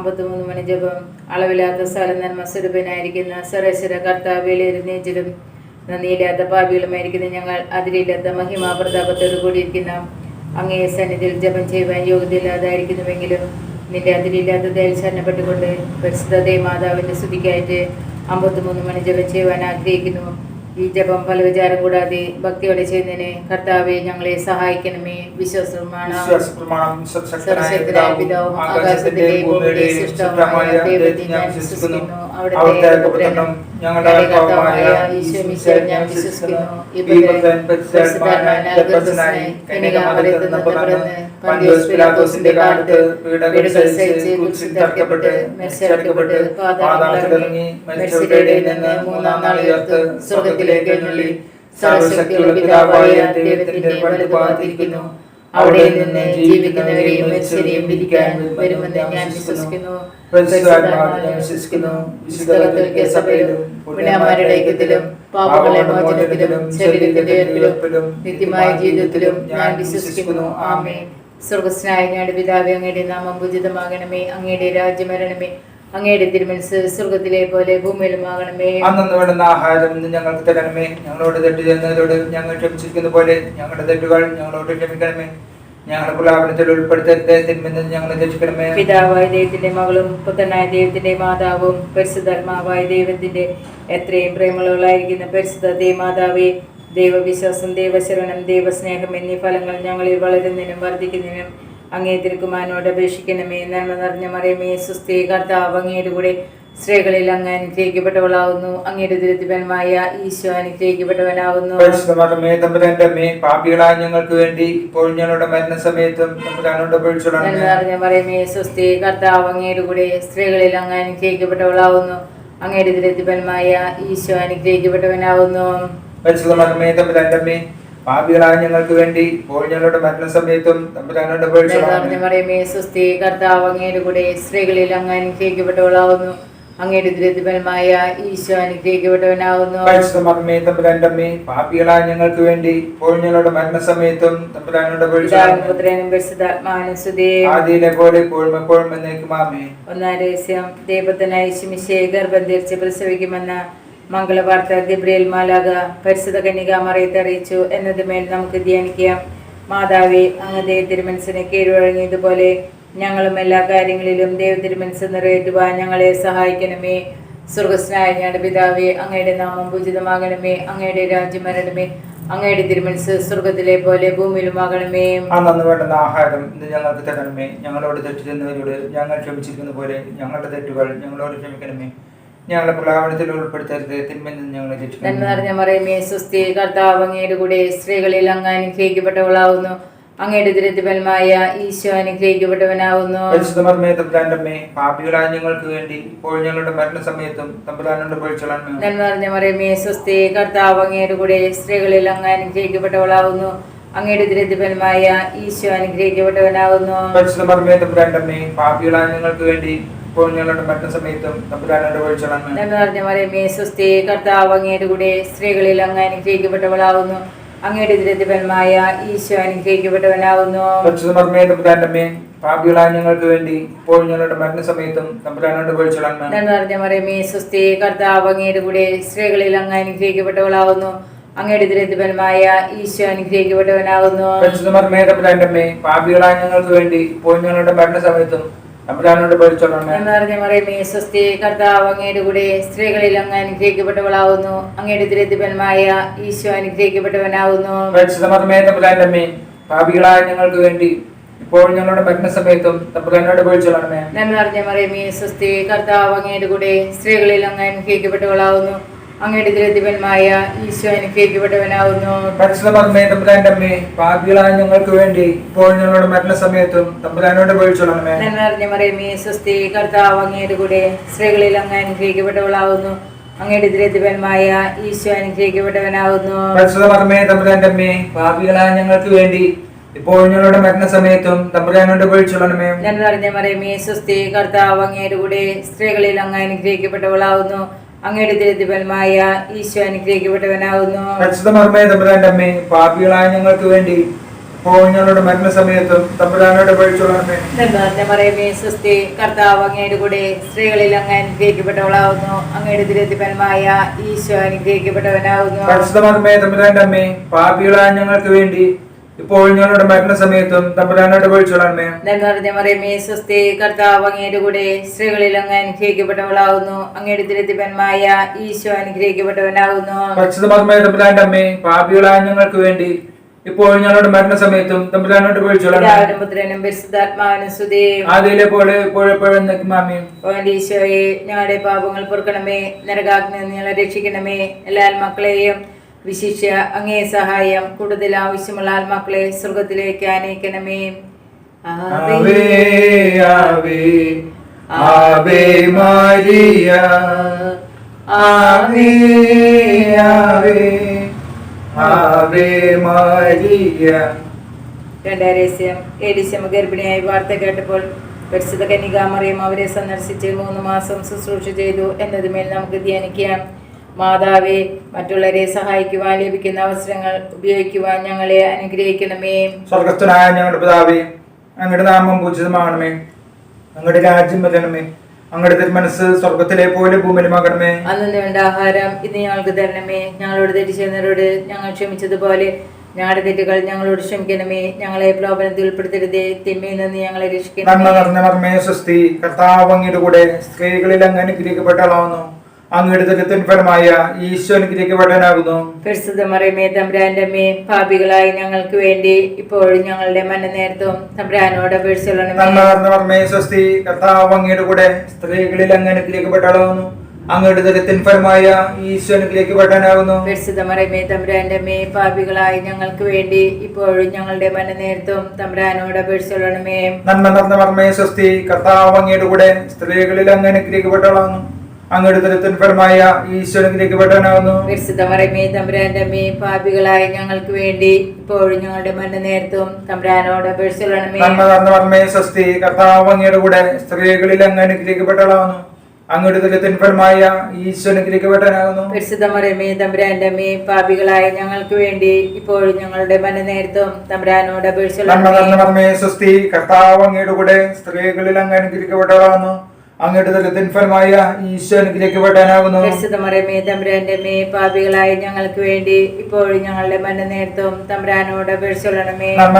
അമ്പത്തിമൂന്ന് മണി ജപം. അളവില്ലാത്ത സ്ഥലം നന്മ സ്വരൂപനായിരിക്കുന്ന സർവേശ്വര കർത്താവിലേരുന്നേച്ചിലും നന്ദിയില്ലാത്ത പാപികളുമായിരിക്കുന്ന ഞങ്ങൾ. അതിരില്ലാത്ത മഹിമാ കൂടിയിരിക്കുന്ന. അങ്ങേ സന്നിധിയിൽ ജപം ചെയ്യുവാൻ യോഗ്യതയില്ലാതായിരിക്കുന്നുവെങ്കിലും നിന്റെ അതിരില്ലാത്ത ദയൽ ശരണപ്പെട്ടുകൊണ്ട് പരിശുദ്ധ മാതാവിന്റെ സ്തുതിക്കായിട്ട് അമ്പത്തിമൂന്ന് മണി ജപം ചെയ്യുവാൻ ആഗ്രഹിക്കുന്നു. ഈ ജപം ഫല വിചാരം കൂടാതെ ഭക്തിയോടെ ചെയ്യുന്നതിന് കർത്താവെ ഞങ്ങളെ സഹായിക്കണമേ. വിശ്വാസമാണ് ഞാൻ വിശ്വസിക്കുന്നു. അവിടുത്തെ ഞങ്ങളുടെ ഞാൻ വിശ്വസിക്കുന്നു. കാലത്ത് പീഡകൾ സഹിച്ച് കുരിശിൽ തറക്കപ്പെട്ട് മരിച്ചടക്കപ്പെട്ട് പാതാളത്തിലിറങ്ങി മരിച്ചവരുടെ നിന്ന് മൂന്നാം നാൾ ഉയർത്ത് സ്വർഗത്തിലേക്ക് എഴുന്നള്ളി സർവശക്തിയുള്ള പിതാവായ ദൈവത്തിന്റെ വലതുഭാഗത്തിരിക്കുന്നു അവിടെ നിന്ന് ജീവിക്കുന്നവരെയും മരിച്ചവരെയും വരുമെന്ന് ഞാൻ വിശ്വസിക്കുന്നു. പാപങ്ങളെ മോചനത്തിലും നിത്യമായ ജീവിതത്തിലും ഞാൻ വിശ്വസിക്കുന്നു. ആമേ സ്വർഗസ്നായ ഞങ്ങളുടെ പിതാവേ അങ്ങയുടെ നാമം പൂജിതമാകണമേ. അങ്ങയുടെ രാജ്യം വരണമേ അങ്ങയുടെ തിരുമനസ് സ്വർഗത്തിലെ പോലെ ഭൂമിയിലുമാകണമേ. അന്നു വേണ്ടുന്ന ആഹാരം ഇന്ന് ഞങ്ങൾക്ക് തരണമേ. ഞങ്ങളോട് തെറ്റ് ചെയ്യുന്നവരോട് ഞങ്ങൾ ക്ഷമിച്ചിരിക്കുന്ന പോലെ ഞങ്ങളുടെ തെറ്റുകൾ ഞങ്ങളോട് ക്ഷമിക്കണമേ. ഞങ്ങളുടെ പ്രലാപനത്തിൽ ഉൾപ്പെടുത്തരുത്. തിന്മെന്ന് ഞങ്ങളെ രക്ഷിക്കണമേ. പിതാവായ ദൈവത്തിന്റെ മകളും പുത്രനായ ദൈവത്തിന്റെ മാതാവും പരിശുദ്ധാത്മാവായ ദൈവത്തിന്റെ എത്രയും പ്രേമമുള്ളവളായിരിക്കുന്ന പരിശുദ്ധ ദേമാതാവേ ദൈവവിശ്വാസം ദൈവശരണം ദൈവസ്നേഹം എന്നീ ഫലങ്ങൾ ഞങ്ങളിൽ വളരുന്നതിനും വർദ്ധിക്കുന്നതിനും അങ്ങേ തിരുക്കുമാനോട് അപേക്ഷിക്കണമേ. നന്മ നിറഞ്ഞ മറിയമേ സുസ്ഥീ കർത്താവ് അങ്ങയുടെ കൂടെ സ്ത്രീകളിൽ അങ്ങ് അനുഗ്രഹിക്കപ്പെട്ടവളാവുന്നു. അങ്ങയുടെ ദുരിതപരമായ ഈശോ അനുഗ്രഹിക്കപ്പെട്ടവനാവുന്നു പരിശുദ്ധമേ തമ്പുരാന്റെ അമ്മേ പാപികളായ ഞങ്ങൾക്ക് വേണ്ടി ഇപ്പോൾ ഞങ്ങളുടെ മരണസമയത്തും തമ്പുരാനോട് നന്മ നിറഞ്ഞ മറിയമേ സുസ്ഥി കർത്താവ് അങ്ങയുടെ കൂടെ സ്ത്രീകളിൽ അങ്ങ് അനുഗ്രഹിക്കപ്പെട്ടവളാവുന്നു. അങ്ങയുടെ ദുരിതപരമായ ഈശോ അനുഗ്രഹിക്കപ്പെട്ടവനാവുന്നു. പരിശുദ്ധമേ തമ്പുരാന്റെ അമ്മേ പാപികളായ ഞങ്ങൾക്ക് വേണ്ടി ഇപ്പോൾ ഞങ്ങളുടെ മരണസമയത്തും തമ്പുരാനോട് മറിയമേ കർത്താവ് അങ്ങയുടെ കൂടെ സ്ത്രീകളിൽ അങ്ങ് അനുഗ്രഹിക്കപ്പെട്ടവളാവുന്നു. അങ്ങയുടെ ദുരിതപരമായ ഈശോ അനുഗ്രഹിക്കപ്പെട്ടവനാവുന്നു. പരിശുദ്ധമേ പാപികളായ ഞങ്ങൾക്ക് വേണ്ടി ഇപ്പോൾ ഞങ്ങളുടെ മരണസമയത്തും തമ്പുരാനോട് പുത്രനും ആദിയിലെ പോലെ എപ്പോഴും എപ്പോഴും എന്നേക്കും ആമേ ഒന്നാം രഹസ്യം ദൈവത്തിനായി ശിമിശയെ ഗർഭം ധരിച്ച് പ്രസവിക്കുമെന്ന മംഗളവാർത്ത ഗബ്രിയേൽ മാലാക പരിശുദ്ധ കന്യക മറിയത്തെ അറിയിച്ചു എന്നതുമേൽ നമുക്ക് ധ്യാനിക്കാം. മാതാവേ അങ്ങ് ദൈവ തിരുമനസിന് കീഴ്വഴങ്ങിയതുപോലെ ഞങ്ങളും എല്ലാ കാര്യങ്ങളിലും ദൈവ തിരുമനസ് ഞങ്ങളെ സഹായിക്കണമേ. സ്വർഗസ്നായ ഞങ്ങളുടെ പിതാവേ അങ്ങയുടെ നാമം പൂജിതമാകണമേ. അങ്ങയുടെ രാജ്യം വരണമേ. അങ്ങയുടെ തിരുമനസ് സ്വർഗത്തിലെ പോലെ ഭൂമിയിലുമാകണമേ അന്നു വേണ്ടുന്ന ആഹാരം ഇത് ഞങ്ങൾക്ക് തരണമേ. ഞങ്ങളോട് തെറ്റ് ചെയ്യുന്നവരോട് ഞങ്ങൾ ക്ഷമിച്ചിരിക്കുന്ന പോലെ ഞങ്ങളുടെ തെറ്റുകൾ ഞങ്ങളോട് ക്ഷമിക്കണമേ. ഞങ്ങളുടെ പ്രലാപനത്തിൽ ഉൾപ്പെടുത്തരുത്. തിന്മയിൽ ഞങ്ങളെ നന്മ രക്ഷിക്കണമേ. നിറഞ്ഞ മറിയമേ സുസ്ഥി കർത്താവ് അങ്ങയുടെ കൂടെ സ്ത്രീകളിൽ അങ്ങ് അനുഗ്രഹിക്കപ്പെട്ടവളാവുന്നു. അങ്ങയുടെ ദുരിതഫലമായ ഈശോ അനുഗ്രഹിക്കപ്പെട്ടവനാവുന്നു. പരിശുദ്ധമർമ്മേ തമ്പുരാന്റമ്മേ പാപികളായ ഞങ്ങൾക്ക് വേണ്ടി ഇപ്പോൾ ഞങ്ങളുടെ മരണസമയത്തും തമ്പുരാനോട് പൊഴിച്ചോളാമേ നന്മ നിറഞ്ഞ മറിയമേ സുസ്ഥി കർത്താവ് അങ്ങയുടെ കൂടെ സ്ത്രീകളിൽ അങ്ങ് അനുഗ്രഹിക്കപ്പെട്ടവളാവുന്നു. അങ്ങയുടെ ദുരിതഫലമായ ഈശോ അനുഗ്രഹിക്കപ്പെട്ടവനാവുന്നു. പരിശുദ്ധമർമ്മേ തമ്പുരാന്റമ്മേ പാപികളായ ഞങ്ങൾക്ക് വേണ്ടി ഇപ്പോൾ ഞങ്ങളുടെ സമയത്തും തമ്പുരാനോട് സുസ്ഥി കർത്താവ് അങ്ങയുടെ കൂടെ സ്ത്രീകളിൽ അങ്ങ് അനുഗ്രഹിക്കപ്പെട്ടവളാവുന്നു. അങ്ങയുടെ ദുരിതപരമായ ഈശോ അനുഗ്രഹിക്കപ്പെട്ടവനാവുന്നു. പാപികളായ ഞങ്ങൾക്ക് വേണ്ടി ഇപ്പോൾ ഞങ്ങളുടെ മരണസമയത്തും തമ്പുരാനോട് പൊഴിച്ചോളാമേ നന്മ നിറഞ്ഞ മറിയമേ സുസ്ഥി കർത്താവ് അങ്ങയുടെ കൂടെ സ്ത്രീകളിൽ അങ്ങ് അനുഗ്രഹിക്കപ്പെട്ടവളാവുന്നു. അങ്ങയുടെ ദുരിതപരമായ ഈശോ അനുഗ്രഹിക്കപ്പെട്ടവനാവുന്നു. പാപികളായ ഞങ്ങൾക്ക് വേണ്ടി ഇപ്പോൾ ഞങ്ങളുടെ മരണസമയത്തും തമ്പുരാനോട് പൊഴിച്ചോളാമേ നന്മ നിറഞ്ഞ മറിയമേ സുസ്ഥി കർത്താവ് അങ്ങയുടെ കൂടെ സ്ത്രീകളിൽ അങ്ങ് അനുഗ്രഹിക്കപ്പെട്ടവളാവുന്നു. അങ്ങയുടെ ദുരിതഫലമായ ഈശോ അനുഗ്രഹിക്കപ്പെട്ടവനാവുന്നു. പരിശുദ്ധമർമ്മേ തമ്പുരാന്റമ്മേ പാപികളായ ഞങ്ങൾക്ക് വേണ്ടി ഇപ്പോൾ ഞങ്ങളുടെ മരണസമയത്തും തമ്പുരാനോട് മറിയമേ കർത്താവ് അങ്ങയുടെ കൂടെ സ്ത്രീകളിൽ അങ്ങ് അനുഗ്രഹിക്കപ്പെട്ടവളാവുന്നു. അങ്ങയുടെ ഈശോ അനുഗ്രഹിക്കപ്പെട്ടവനാവുന്നു പാപികളായ ഞങ്ങൾക്ക് വേണ്ടി ഇപ്പോൾ ഞങ്ങളുടെ തമ്പുരാനോട് നിറഞ്ഞ മറിയമേ സുസ്ഥി കർത്താവ് അങ്ങയുടെ കൂടെ സ്ത്രീകളിൽ അങ്ങ് അനുഗ്രഹിക്കപ്പെട്ടവളാവുന്നു അങ്ങയുടെ ദുരിതഫലമായ ഈശോ അനുഗ്രഹിക്കപ്പെട്ടവനാവുന്നു തമ്പുരാന്റമ്മേ പാപികളായ ഞങ്ങൾക്ക് വേണ്ടി ഇപ്പോൾ ഞങ്ങളുടെ മരണസമയത്തും തമ്പുരാനോട് പൊഴിച്ചോളാമേ ഞാൻ നിറഞ്ഞ മറിയമേ സ്വസ്തി കർത്താവ് അങ്ങയുടെ കൂടെ സ്ത്രീകളിൽ അങ്ങ് അനുഗ്രഹിക്കപ്പെട്ടവളാവുന്നു അങ്ങയുടെ തിരുത്തിപ്പലമായ ഈശോ അനുഗ്രഹിക്കപ്പെട്ടവനാകുന്നു പരിശുദ്ധമർമ്മേ തമ്പുരാന്റമ്മേ പാപികളായ ഞങ്ങൾക്ക് വേണ്ടി ഞങ്ങളുടെ മരണസമയത്തും തമ്പുരാനോട് പഴിച്ചോളണമേ മറിയമേ സ്വസ്തി കർത്താവ് അങ്ങയുടെ കൂടെ സ്ത്രീകളിൽ അങ്ങ് അനുഗ്രഹിക്കപ്പെട്ടവളാവുന്നു. അങ്ങയുടെ തിരത്തിപരമായ ഈശോ അനുഗ്രഹിക്കപ്പെട്ടവനാകുന്നു പരിശുദ്ധമേ തമ്പുരാന്റെ അമ്മേ പാപികളായ ഞങ്ങൾക്ക് വേണ്ടി ഇപ്പോൾ ഞങ്ങളുടെ മരണസമയത്തും മറിയമേ സ്വസ്തി കർത്താവ് അങ്ങയുടെ കൂടെ സ്ത്രീകളിൽ അങ്ങ് അനുഗ്രഹിക്കപ്പെട്ടവളാകുന്നു. അങ്ങയുടെ തിരുത്തിപ്പന്മായ ഈശോ അനുഗ്രഹിക്കപ്പെട്ടവനാകുന്നു. തമ്പുരാന്റെ അമ്മേ പാപികളായ ഞങ്ങൾക്ക് വേണ്ടി ഇപ്പോൾ ഞങ്ങളുടെ മരണസമയത്തും തമ്പുരാനോട് പിതാവിനും പുത്രനും പരിശുദ്ധാത്മാവിനും സ്തുതി. ആദ്യയിലെ പോലെ ഇപ്പോഴെപ്പോഴും നിൽക്കുമാമേ ഓന്റെ ഈശോയെ ഞങ്ങളുടെ പാപങ്ങൾ പൊറുക്കണമേ നരകാഗ്നി ഞങ്ങളെ രക്ഷിക്കണമേ എല്ലാ ആത്മാക്കളെയും വിശിഷ്യ അങ്ങേ സഹായം. കൂടുതൽ ആവശ്യമുള്ള ആത്മാക്കളെ സ്വർഗത്തിലേക്ക് ആനയിക്കണമേ ആവേ ആവേ ആവേ മാരിയ. ആവേ ആവേ ആവേ മാരിയ. രണ്ടാം രഹസ്യം ഏലിശമ ഗർഭിണിയായി വാർത്ത കേട്ടപ്പോൾ പരിശുദ്ധ കനികാമറിയും അവരെ സന്ദർശിച്ച് മൂന്ന് മാസം ശുശ്രൂഷ ചെയ്തു എന്നതുമേൽ നമുക്ക് ധ്യാനിക്കാം. മാതാവെ മറ്റുള്ളവരെ സഹായിക്കുവാൻ ലഭിക്കുന്ന അവസരങ്ങൾ ഉപയോഗിക്കുവാൻ ഞങ്ങളെ അനുഗ്രഹിക്കണമേ. സ്വർഗസ്ഥനായ ഞങ്ങളുടെ പിതാവേ അങ്ങയുടെ നാമം പൂജിതമാകണമേ. അങ്ങയുടെ രാജ്യം വരണമേ. അങ്ങയുടെ മനസ്സ് സ്വർഗത്തിലെ പോലെ ഭൂമിയിലുമാകണമേ. അന്ന് വേണ്ട ആഹാരം ഇന്ന് ഞങ്ങൾക്ക് തരണമേ. ഞങ്ങളോട് തെറ്റ് ചെയ്യുന്നവരോട് ഞങ്ങൾ ക്ഷമിച്ചതുപോലെ ഞങ്ങളുടെ തെറ്റുകൾ ഞങ്ങളോട് ക്ഷമിക്കണമേ. ഞങ്ങളെ പ്രലോഭനത്തിൽ ഉൾപ്പെടുത്തരുതേ. തിന്മയിൽ നിന്ന് ഞങ്ങളെ നന്മ രക്ഷിക്കണമേ നിറഞ്ഞ മർമ്മേ സ്വസ്തി കർത്താവ് അങ്ങയുടെ കൂടെ സ്ത്രീകളിൽ അങ്ങ് അനുഗ്രഹിക്കപ്പെട്ടളാവുന്നു അങ്ങയുടെ ദരിദ്രൻ ഫലമായ ഈശോ അനുഗ്രഹിക്കപ്പെടാനാകുന്നു പരിശുദ്ധ മറിയമേ തമ്പ്രാന്റെ അമ്മേ പാപികളായി ഞങ്ങൾക്ക് വേണ്ടി ഇപ്പോഴും ഞങ്ങളുടെ മന നേരത്തും തമ്പ്രാനോട് സ്വസ്തി കർത്താവ് അങ്ങയുടെ കൂടെ സ്ത്രീകളിൽ അങ്ങ് അനുഗ്രഹിക്കപ്പെട്ടളാവുന്നു അങ്ങയുടെ ദരിദ്രൻ ഫലമായ ഈശോ അനുഗ്രഹിക്കപ്പെടാനാകുന്നു പരിശുദ്ധ മറിയമേ തമ്പ്രാന്റെ അമ്മേ പാപികളായി ഞങ്ങൾക്ക് വേണ്ടി ഇപ്പോഴും ഞങ്ങളുടെ മന നേരത്തും തമ്പ്രാനോട് അപേക്ഷിച്ചോളണമേ നന്മ നന്ദ മർമ്മേ സ്വസ്തി കർത്താവ് അങ്ങയുടെ കൂടെ സ്ത്രീകളിൽ അങ്ങ് അനുഗ്രഹിക്കപ്പെട്ടളാവുന്നു അങ്ങയുടെ ദരിദ്രൻ ഫലമായ ഈശോ അനുഗ്രഹിക്കപ്പെടാനാകുന്നു പരിശുദ്ധ തമ്പ്രാന്റെ അമ്മേ പാപികളായ ഞങ്ങൾക്ക് വേണ്ടി ഇപ്പോഴും ഞങ്ങളുടെ മന്ന നേരത്തും തമ്പ്രാനോട് അപേക്ഷിച്ചോളണമേ. നന്മ നിറഞ്ഞ മർമ്മേ സ്വസ്തി കർത്താവ് അങ്ങയുടെ കൂടെ സ്ത്രീകളിൽ അങ്ങ് അനുഗ്രഹിക്കപ്പെട്ടളാവുന്നു അങ്ങയുടെ അമ്മേ പാപികളായ ഞങ്ങൾക്ക് വേണ്ടി ഇപ്പോഴും ഞങ്ങളുടെ മന്ന നേരത്തും തമ്പ്രാനോട് മർമ്മേ സ്വസ്തി കർത്താവ് അങ്ങയുടെ കൂടെ സ്ത്രീകളിൽ അങ്ങ് അനുഗ്രഹിക്കപ്പെട്ടളാവുന്നു അങ്ങയുടെ ഈശോ അനുഗ്രഹിക്കപ്പെടാനാകുന്നു മേ പാപികളായി ഞങ്ങൾക്ക് വേണ്ടി ഇപ്പോഴും ഞങ്ങളുടെ മണ്ണ് നേരത്തും തമ്പ്രാനോട് അപേക്ഷിച്ചോളണമേ. നന്മ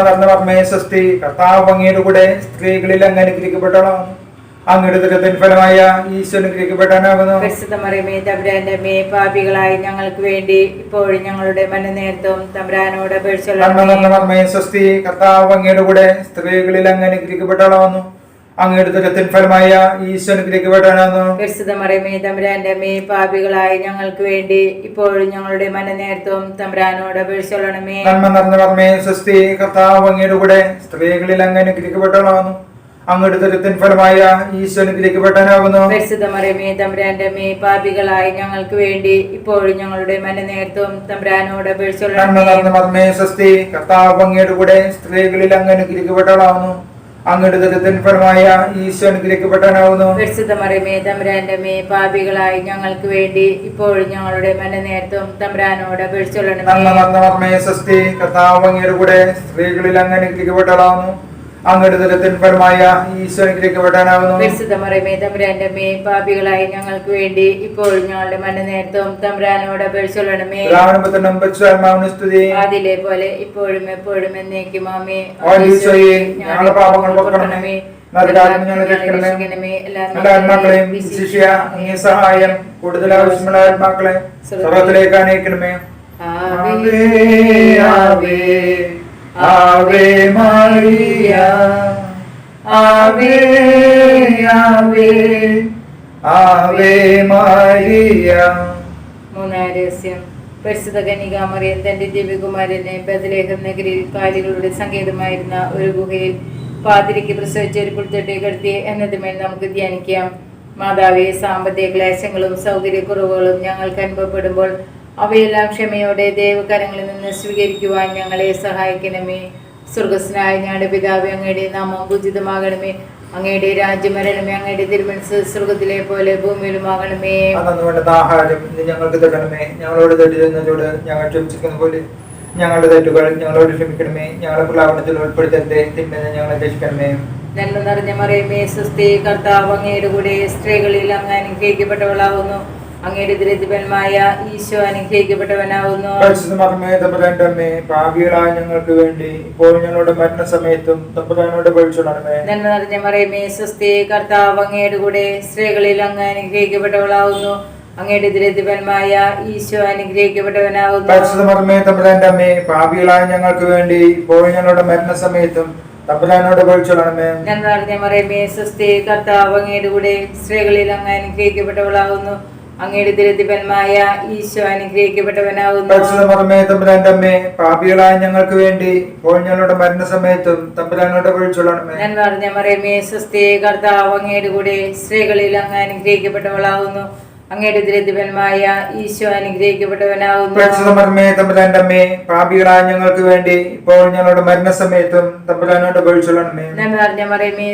സ്വസ്തി കർത്താവ് അങ്ങയുടെ കൂടെ സ്ത്രീകളിൽ അങ്ങ് അങ്ങയുടെ ഈശോ അനുഗ്രഹിക്കപ്പെടാനാകുന്നു മറിയമേ മേ പാപികളായി ഞങ്ങൾക്ക് വേണ്ടി ഇപ്പോഴും ഞങ്ങളുടെ മന്ന നേരത്തും നന്മ കർത്താവ് അങ്ങയുടെ കൂടെ സ്ത്രീകളിൽ അങ്ങനെ അനുഗ്രഹിക്കപ്പെട്ടളാവുന്നു അങ്ങയുടെ ഫലമായ ഈശോ അനുഗ്രഹിക്കപ്പെടാനാകുന്നു പരിശുദ്ധ മറിയമേ തമ്പ്രാന്റെ അമ്മേ പാപികളായ ഞങ്ങൾക്ക് വേണ്ടി ഇപ്പോഴും ഞങ്ങളുടെ മന നേരത്തും തമ്പ്രാനോട് അപേക്ഷിച്ചോളണമേ. നന്മ നിറഞ്ഞ സ്വസ്തി കർത്താവ് അങ്ങയുടെ കൂടെ സ്ത്രീകളിൽ അങ്ങ് അനുഗ്രഹിക്കപ്പെട്ടളാവുന്നു അങ്ങയുടെ ദരിദ്രൻ ഫലമായ തമ്പ്രാന്റെ അമ്മേ പാപികളായ ഞങ്ങൾക്ക് വേണ്ടി ഇപ്പോഴും ഞങ്ങളുടെ മന നേരത്തും തമ്പ്രാനോട് നന്മ നിറഞ്ഞ സ്വസ്തി കർത്താവ് അങ്ങയുടെ കൂടെ സ്ത്രീകളിൽ അങ്ങ് അനുഗ്രഹിക്കപ്പെട്ടളാവുന്നു അങ്ങയുടെ ഫലമായ ഈശോ അനുഗ്രഹിക്കപ്പെട്ടാനാവുന്നു പരിശുദ്ധ മറിയമേ തമ്പ്രാന്റെ മേ പാപികളായി ഞങ്ങൾക്ക് വേണ്ടി ഇപ്പോഴും ഞങ്ങളുടെ മന നേരത്തും തമ്പ്രാനോട് നന്മ നന്ന നിറഞ്ഞ മർമ്മേ സ്വസ്തി കർത്താവ് അങ്ങയുടെ കൂടെ സ്ത്രീകളിൽ അങ്ങ് അനുഗ്രഹിക്കപ്പെട്ടളാവുന്നു അങ്ങയുടെ പാപികളായി ഞങ്ങൾക്ക് വേണ്ടി ഇപ്പോഴും ഞങ്ങളുടെ മന്ന നേരത്തും തമ്പ്രാനോട് അപേക്ഷിച്ചോളണമേ പോലെ ഇപ്പോഴും എപ്പോഴും എന്നേക്കും ആമേ ഞങ്ങളുടെ പാപങ്ങൾ സഹായം കൂടുതൽ ആവശ്യമുള്ള ആത്മാക്കളെ സ്വർഗത്തിലേക്ക്. അനയിക്കണമേ ആമേ ആവേ ആവേ മരിയ ആവേ ആവേ ആവേ മരിയ മൂന്നാം രഹസ്യം. പരിശുദ്ധ കന്യകാമറിയൻ തന്റെ ദിവ്യകുമാരനെ ബദലേഹം നഗരിൽ കാലികളുടെ സങ്കേതമായിരുന്ന ഒരു ഗുഹയിൽ പാതിരിക്ക് പ്രസവിച്ച ഒരു പുൽത്തൊട്ടി കിടത്തി എന്നതുമേൽ നമുക്ക് ധ്യാനിക്കാം. മാതാവെ സാമ്പത്തിക ക്ലേശങ്ങളും സൗകര്യക്കുറവുകളും ഞങ്ങൾക്ക് അനുഭവപ്പെടുമ്പോൾ അവയെല്ലാം ക്ഷമയോടെ ദേവകരങ്ങളിൽ നിന്ന് സ്വീകരിക്കുവാൻ ഞങ്ങളെ സഹായിക്കണമേ. സ്വർഗസ്നായ ഞങ്ങളുടെ പിതാവ് അങ്ങയുടെ നാമം പൂജിതമാകണമേ. അങ്ങയുടെ രാജ്യം വരണമേ. അങ്ങയുടെ തിരുമനസ് സ്വർഗത്തിലെ പോലെ ഭൂമിയിലുമാകണമേ ആഹാരം ഞങ്ങൾക്ക് തരണമേ. ഞങ്ങളോട് തെറ്റിരുന്നതോട് ഞങ്ങൾ ക്ഷമിച്ചിരിക്കുന്ന പോലെ ഞങ്ങളുടെ തെറ്റുകൾ ഞങ്ങളോട് ക്ഷമിക്കണമേ. ഞങ്ങളുടെ പ്രലാപനത്തിൽ ഉൾപ്പെടുത്തരുതേ. തിന്മ ഞങ്ങളെ രക്ഷിക്കണമേ. നന്മ നിറഞ്ഞ മറിയമേ. സ്വസ്തി കർത്താവ് അങ്ങയുടെ കൂടെ സ്ത്രീകളിൽ അങ്ങ് അനുഗ്രഹിക്കപ്പെട്ടവളാവുന്നു. അങ്ങയുടെ ദരിദ്രന്മായ ഈശോ അനുഗ്രഹിക്കപ്പെട്ടവനാവുന്നു. ഭാവികളായ ഞങ്ങൾക്ക് വേണ്ടി ഇപ്പോൾ ഞങ്ങളുടെ മരണസമയത്തും തമ്പുരാനോട് പഴിച്ചുടണമേ നന്മ നിറഞ്ഞ മറിയമേ സുസ്ഥി കർത്താവ് അങ്ങയുടെ കൂടെ സ്ത്രീകളിൽ അങ്ങ് അനുഗ്രഹിക്കപ്പെട്ടവളാവുന്നു. അങ്ങയുടെ ദരിദ്രന്മായ ഈശോ അനുഗ്രഹിക്കപ്പെട്ടവനാവുന്നു. തമ്പുരാന്റെ അമ്മേ പാപികളായ ഞങ്ങൾക്ക് വേണ്ടി ഇപ്പോൾ ഞങ്ങളുടെ മരണസമയത്തും തമ്പുരാനോട് പഴിച്ചുടണമേ നന്മ നിറഞ്ഞ മറിയമേ സ്വസ്തി കർത്താവ് അങ്ങയുടെ കൂടെ സ്ത്രീകളിൽ അങ്ങ് അനുഗ്രഹിക്കപ്പെട്ടവളാവുന്നു. അങ്ങയുടെ ദരിദ്രന്മായ ഈശോ അമ്മേ പാപികളായ ഞങ്ങൾക്ക് വേണ്ടി ഞങ്ങളുടെ മരണസമയത്തും തമ്പുരാനോട് വിളിച്ചോളണമേ ഞാൻ പറഞ്ഞ മറിയമേ സുസ്ഥി കർത്താവ് അങ്ങയുടെ കൂടെ സ്ത്രീകളിൽ അങ്ങ് അനുഗ്രഹിക്കപ്പെട്ടവളാവുന്നു അങ്ങയുടെ ദരിദ്രന്മായ ഈശോ അനുഗ്രഹിക്കപ്പെട്ടവനാകുന്നു. പാപികളായ ഞങ്ങൾക്ക് വേണ്ടി ഇപ്പോൾ ഞങ്ങളുടെ മരണസമയത്തും തമ്പുരാനോട് പഴിച്ചുടണമേ നന്മ നിറഞ്ഞ മറിയമേ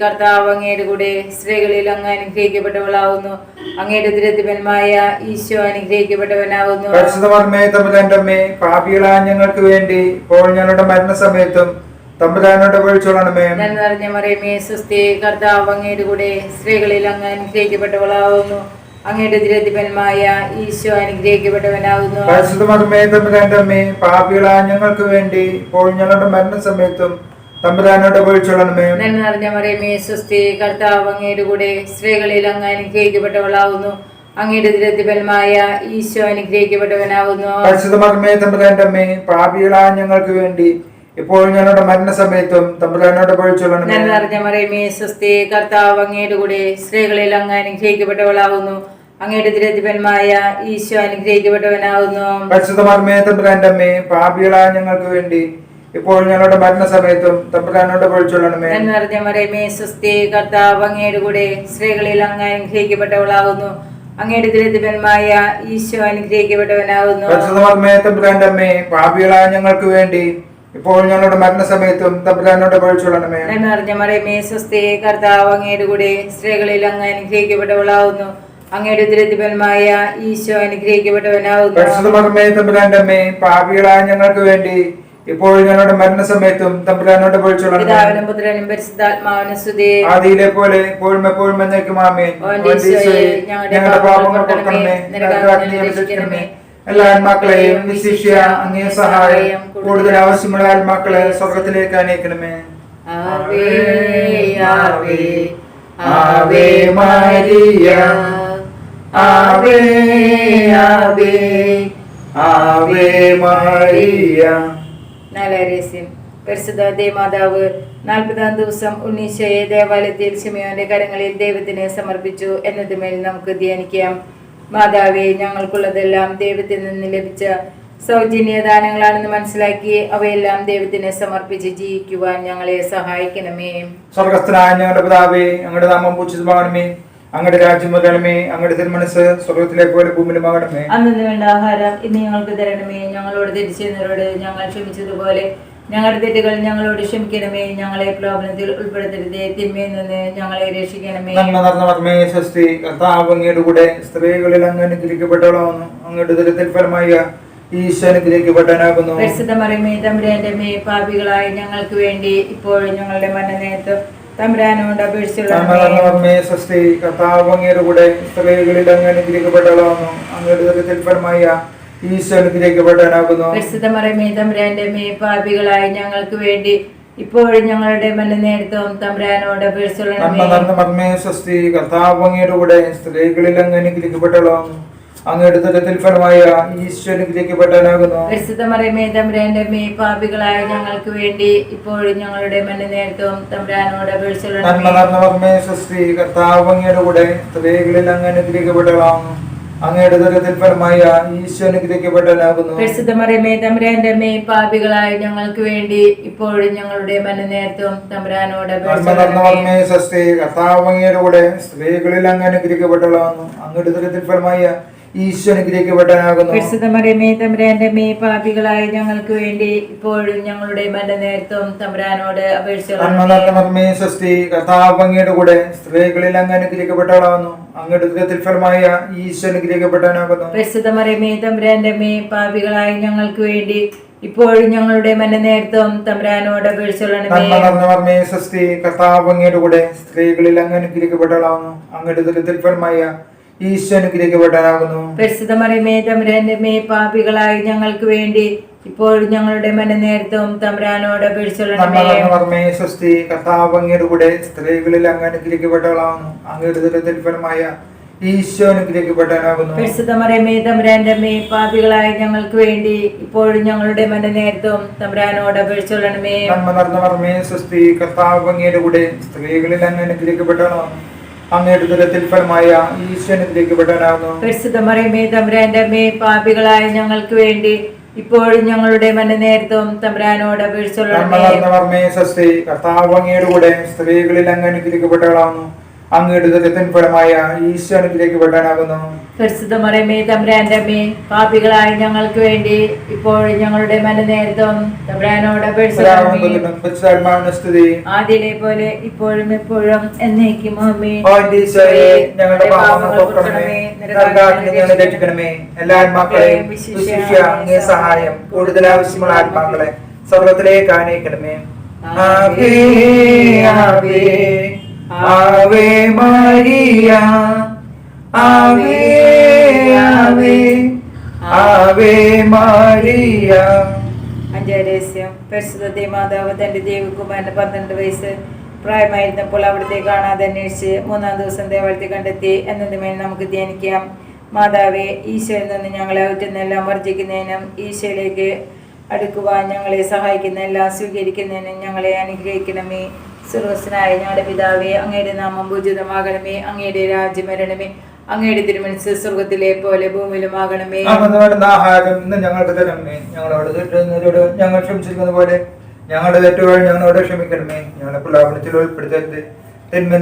കർത്താവ് അങ്ങയുടെ കൂടെ സ്ത്രീകളിൽ അങ്ങ് അനുഗ്രഹിക്കപ്പെട്ടവളാവുന്നു അങ്ങയുടെ ദരിദ്രന്മായ ഈശോ അനുഗ്രഹിക്കപ്പെട്ടവനാവുന്നു പരിശുദ്ധമർമ്മേ തമ്പുരാന്റെ അമ്മേ പാപികളായ ഞങ്ങൾക്ക് വേണ്ടി ഇപ്പോൾ ഞങ്ങളുടെ മരണസമയത്തും തമ്പുരാനോട് പഴിച്ചുടണമേ നന്മ നിറഞ്ഞ മറിയമേ സുസ്ഥി കർത്താവ് അങ്ങയുടെ കൂടെ സ്ത്രീകളിൽ അങ്ങ് അനുഗ്രഹിക്കപ്പെട്ടവളാവുന്നു അങ്ങയുടെ ദരിദ്രന്മായ ഈശോ അനുഗ്രഹിക്കപ്പെട്ടവനാകുന്നു. പരിശുദ്ധമേ തമ്പുരാന്റെ അമ്മേ പാപികളായ ഞങ്ങൾക്ക് വേണ്ടി ഇപ്പോൾ ഞങ്ങളുടെ മരണസമയത്തും തമ്പുരാനോട് പഴിച്ചുടണമേ നന്മ നിറഞ്ഞ മറിയമേ സുസ്ഥി കർത്താവ് അങ്ങയുടെ കൂടെ സ്ത്രീകളിൽ അങ്ങ് അനുഗ്രഹിക്കപ്പെട്ടവളാകുന്നു. അങ്ങയുടെ ദരിദ്രന്മായ ഈശോ അനുഗ്രഹിക്കപ്പെട്ടവനാകുന്നു. പരിശുദ്ധമേ തമ്പുരാന്റെ അമ്മേ പാപികളായ ഞങ്ങൾക്ക് വേണ്ടി ഇപ്പോൾ ഞങ്ങളുടെ മരണസമയത്തും തമ്പുരാനോട് നന്മ നിറഞ്ഞ മറിയമേ സ്വസ്തി കർത്താവ് അങ്ങയുടെ കൂടെ സ്ത്രീകളിൽ അങ്ങ് അനുഗ്രഹിക്കപ്പെട്ടവളാകുന്നു അങ്ങയുടെ ദരിദ്രന്മായ ഈശോ അനുഗ്രഹിക്കപ്പെട്ടവനാകുന്നു പരിശുദ്ധമാർമേ തമ്പുരാന്റെ അമ്മേ പാപികളായ ഞങ്ങൾക്ക് വേണ്ടി ഇപ്പോൾ ഞങ്ങളുടെ മരണസമയത്തും തമ്പുരാനോട് നിറഞ്ഞ മറിയമേ കർത്താവ് അങ്ങയുടെ കൂടെ സ്ത്രീകളിൽ അങ്ങ് അങ്ങയുടെ ഈശോ അനുഗ്രഹിക്കപ്പെട്ടവനാകുന്നു തമ്പുരാന്റെ അമ്മേ പാപികളായ ഞങ്ങൾക്ക് വേണ്ടി ഇപ്പോൾ ഞങ്ങളുടെ മരണസമയത്തും തമ്പുരാനോട് പഴിച്ചുടണമേ നന്മ നിറഞ്ഞ മറിയമേ കർത്താവ് അങ്ങയുടെ കൂടെ സ്ത്രീകളിൽ അങ്ങ് അനുഗ്രഹിക്കപ്പെട്ടവളാവുന്നു. അങ്ങയുടെ ഈശോ അനുഗ്രഹിക്കപ്പെട്ടവനാവുന്നു. തമ്പുരാന്റെ അമ്മേ പാപികളായ ഞങ്ങൾക്ക് വേണ്ടി ഇപ്പോൾ ഞങ്ങളുടെ മരണസമയത്തും തമ്പുരാനോട് പിതാവിനും പുത്രനും പരിശുദ്ധാത്മാവിനും സ്തുതി. ആദിയിലെ പോലെ എപ്പോഴും എപ്പോഴും എന്നേക്കും ഞങ്ങളുടെ പാപങ്ങൾ പാപങ്ങൾ എല്ലാ ആത്മാക്കളെയും വിശിഷ്യ അങ്ങേ സഹായം കൂടുതൽ ആവശ്യമുള്ള ആത്മാക്കളെ സ്വർഗത്തിലേക്ക് അനയിക്കണമേ ആവേ മരിയ. ആവേ ആവേ ആവേ മരിയ. നാലാം രഹസ്യം പരിശുദ്ധ ദേമാതാവ് നാൽപ്പതാം ദിവസം ഉണ്ണീശയെ ദേവാലയത്തിൽ ശിമയോന്റെ കരങ്ങളിൽ ദൈവത്തിന് സമർപ്പിച്ചു എന്നതുമേൽ നമുക്ക് ധ്യാനിക്കാം. മാതാവേ ഞങ്ങൾക്കുള്ളതെല്ലാം ദൈവത്തിൽ നിന്ന് ലഭിച്ച സൗജന്യ ദാനങ്ങളാണെന്ന് മനസ്സിലാക്കി അവയെല്ലാം ദൈവത്തിന് സമർപ്പിച്ച് ജീവിക്കുവാൻ ഞങ്ങളെ സഹായിക്കണമേ. സ്വർഗസ്ഥനായ ഞങ്ങളുടെ പിതാവേ ഞങ്ങളുടെ നാമം പൂച്ചിതമാകണമേ അങ്ങയുടെ രാജ്യം മുതലമേ അങ്ങയുടെ തിരുമനസ് സ്വർഗത്തിലെ പോലെ ഭൂമിയിലുമാകണമേ അന്നു വേണ്ട ആഹാരം ഇന്ന് ഞങ്ങൾക്ക് തരണമേ. ഞങ്ങളോട് തിരിച്ചു ഞങ്ങൾ ക്ഷമിച്ചതുപോലെ ഞങ്ങളുടെ തെറ്റുകൾ ഞങ്ങളോട് ക്ഷമിക്കണമേ. ഞങ്ങളെ പ്രോബ്ലത്തിൽ ഉൾപ്പെടുത്തരുതേ. തിന്മയിൽ നിന്ന് ഞങ്ങളെ രക്ഷിക്കണമേ. നന്മ നിറഞ്ഞ മർമ്മേ സ്വസ്തി കർത്താവ് അങ്ങയുടെ കൂടെ സ്ത്രീകളിൽ അങ്ങ് അനുഗ്രഹിക്കപ്പെട്ടവളാവുന്നു. അങ്ങയുടെ ദുരിതത്തിൽ ഫലമായ ഈശോ അനുഗ്രഹിക്കപ്പെട്ടവനാകുന്നു. തമ്പുരാന്റെ മേ പാപികളായ ഞങ്ങൾക്ക് വേണ്ടി ഇപ്പോഴും ഞങ്ങളുടെ മനനേത്ത് തമ്പുരാനോട് അപേക്ഷിച്ചുള്ള കർത്താവ് അങ്ങയുടെ കൂടെ സ്ത്രീകളിൽ അങ്ങ് അനുഗ്രഹിക്കപ്പെട്ടവളാവുന്നു. അങ്ങയുടെ ദുരിതത്തിൽ ഫലമായ ഈശോ അനുഗ്രഹിക്കപ്പെട്ടവനാകുന്നു മറിയമേ തമ്പുരാന്റെ ഞങ്ങൾക്ക് വേണ്ടി ഇപ്പോഴും ഞങ്ങളുടെ മരണനേരത്തും തമ്പുരാനോട് നന്മ സ്വസ്തി കർത്താവ് അങ്ങയുടെ കൂടെ സ്ത്രീകളിൽ അങ്ങ് അങ്ങയുടെ ഫലമായ ഈശോ അനുഗ്രഹിക്കപ്പെട്ടവനാകുന്നു. പാപികളായ ഞങ്ങൾക്ക് വേണ്ടി ഇപ്പോഴും ഞങ്ങളുടെ മരണനേരത്തും തമ്പുരാനോട് നന്മ മർമ്മേ സ്വസ്തി കർത്താവ് അങ്ങയുടെ കൂടെ സ്ത്രീകളിൽ അങ്ങ് അങ്ങയുടെ ദുരിതത്തിൽ ഫലമായ ഈശോ അനുഗ്രഹിക്കപ്പെട്ടവനാകുന്നു. പരിശുദ്ധ മറിയമേ തമ്പുരാന്റെ മേ പാപികളായ ഞങ്ങൾക്ക് വേണ്ടി ഇപ്പോഴും ഞങ്ങളുടെ മനനേർത്തും തമ്പുരാനോട് മർമ്മേ കർത്താവ് അങ്ങയുടെ കൂടെ സ്ത്രീകളിൽ അങ്ങ് അനുഗ്രഹിക്കപ്പെട്ടവളാകുന്നു. അങ്ങയുടെ ദുരിതത്തിൽ ഫലമായ ഈശോ അനുഗ്രഹിക്കപ്പെട്ടവനാകുന്നു. പരിശുദ്ധമറിയമേ തമ്പുരാന്റെ മേ പാപികളായി ഞങ്ങൾക്ക് വേണ്ടി ഇപ്പോഴും ഞങ്ങളുടെ മരണനേരത്തും തമ്പുരാനോട് അപേക്ഷിച്ചു കൂടെ സ്ത്രീകളിൽ അങ്ങ് അനുഗ്രഹിക്കപ്പെട്ടവളാകുന്നു. അങ്ങയുടെ ഫലമായ തമ്പുരാന്റെ മേ പാപികളായി ഞങ്ങൾക്ക് വേണ്ടി ഇപ്പോഴും ഞങ്ങളുടെ മരണനേരത്തും തമ്പുരാനോട് അപേക്ഷിച്ചുള്ളണമേ കർത്താവ് അങ്ങയുടെ കൂടെ സ്ത്രീകളിൽ അങ്ങ് അനുഗ്രഹിക്കപ്പെട്ടവളാകുന്നു. അങ്ങയുടെ ഫലമായ ഈശോ തമ്പുരാന്റെ മേ പാപികളായി ഞങ്ങൾക്ക് വേണ്ടി ഇപ്പോൾ ഞങ്ങളുടെ മരണനേരത്തും തമ്പുരാനോട് നന്മ അപേക്ഷിച്ചുള്ളണമേ നിറഞ്ഞ മർമ്മേ സ്വസ്തി കർത്താവ് അങ്ങയുടെ കൂടെ സ്ത്രീകളിൽ അങ്ങ് അനുഗ്രഹിക്കപ്പെട്ടവളാകുന്നു അങ്ങയുടെ ഉദരത്തിൽ ഫലമായ ഈശോ അനുഗ്രഹിക്കപ്പെട്ടവനാകുന്നു. പരിശുദ്ധമറിയമേ തമ്പുരാന്റെ മേ പാപികളായ ഞങ്ങൾക്ക് വേണ്ടി ഇപ്പോഴും ഞങ്ങളുടെ മരണനേരത്തും തമ്പുരാനോട് അപേക്ഷിച്ചുള്ളണമേ നന്മ മർമ്മേ സ്വസ്തി കർത്താവ് അങ്ങയുടെ കൂടെ സ്ത്രീകളിൽ അങ്ങ് അനുഗ്രഹിക്കപ്പെട്ടവളാകുന്നു അങ്ങയുടെ ദുരത്തിൽ ഫലമായ ഈശോ പരിശുദ്ധ മറിയമേ തമ്പുരാന്റെ അമ്മേ പാപികളായ ഞങ്ങൾക്ക് വേണ്ടി ഇപ്പോഴും ഞങ്ങളുടെ മരണനേരത്തും തമ്പുരാനോട് അപേക്ഷിച്ചുള്ള കർത്താവ് അങ്ങയുടെ കൂടെ സ്ത്രീകളിൽ അങ്ങ് അനുഗ്രഹിക്കപ്പെട്ടവളാകുന്നു അങ്ങയുടെ ഉദരത്തിൻ ഫലമായ ഈശോ അനുഗ്രഹിക്കപ്പെട്ടവനാകുന്നു പരിശുദ്ധമറിയമേ തമ്പുരാന്റെ മേ പാപികളായ ഞങ്ങൾക്ക് വേണ്ടി ഇപ്പോൾ ഞങ്ങളുടെ മരണനേരത്തും തമ്പുരാനോട് ആദ്യയിലെ പോലെ ഇപ്പോഴും എപ്പോഴും എന്നേക്കും ഞങ്ങളുടെ രക്ഷിക്കണമേ. എല്ലാ ആത്മാക്കളെയും സഹായം കൂടുതൽ ആവശ്യമുള്ള ആത്മാക്കളെ സ്വർഗത്തിലേക്ക് ആനയിക്കണമേ. ആവേ ആവേ ആവേ മരിയ ആവേ ആവേ ആവേ മരിയ. അഞ്ചാരസ്യം പരിശുദ്ധ മാതാവ് തന്റെ ദേവകുമാരന് പന്ത്രണ്ട് വയസ്സ് പ്രായമായിരുന്നപ്പോൾ അവിടുത്തെ കാണാതെ അന്വേഷിച്ച് മൂന്നാം ദിവസം ദേവാലയത്തെ കണ്ടെത്തി. എന്നതുമേൽ നമുക്ക് ധ്യാനിക്കാം. മാതാവെ ഈശോയിൽ നിന്ന് ഞങ്ങളെ അകറ്റുന്നെല്ലാം വർജിക്കുന്നതിനും ഈശോയിലേക്ക് അടുക്കുവാൻ ഞങ്ങളെ സഹായിക്കുന്ന എല്ലാം സ്വീകരിക്കുന്നതിനും ഞങ്ങളെ അനുഗ്രഹിക്കണമേ. സുരവസ്നായ ഞങ്ങളുടെ പിതാവേ അങ്ങയുടെ നാമം പൂജിതമാകണമേ അങ്ങയുടെ രാജ്യം വരണമേ അങ്ങയുടെ തിരുമനസ് സ്വർഗത്തിലെ പോലെ ഭൂമിയിലുമാകണമേ. ആഹാരം ഇന്ന് ഞങ്ങൾക്ക് തരണമേ. ഞങ്ങളോട് തെറ്റുന്നവരോട് ഞങ്ങൾ ക്ഷമിച്ചിരിക്കുന്ന പോലെ ഞങ്ങളുടെ തെറ്റുകൾ ഞങ്ങളോട് ക്ഷമിക്കണമേ. ഞങ്ങളെ പിള്ളാപനത്തിൽ ഉൾപ്പെടുത്തരുത്. നന്മ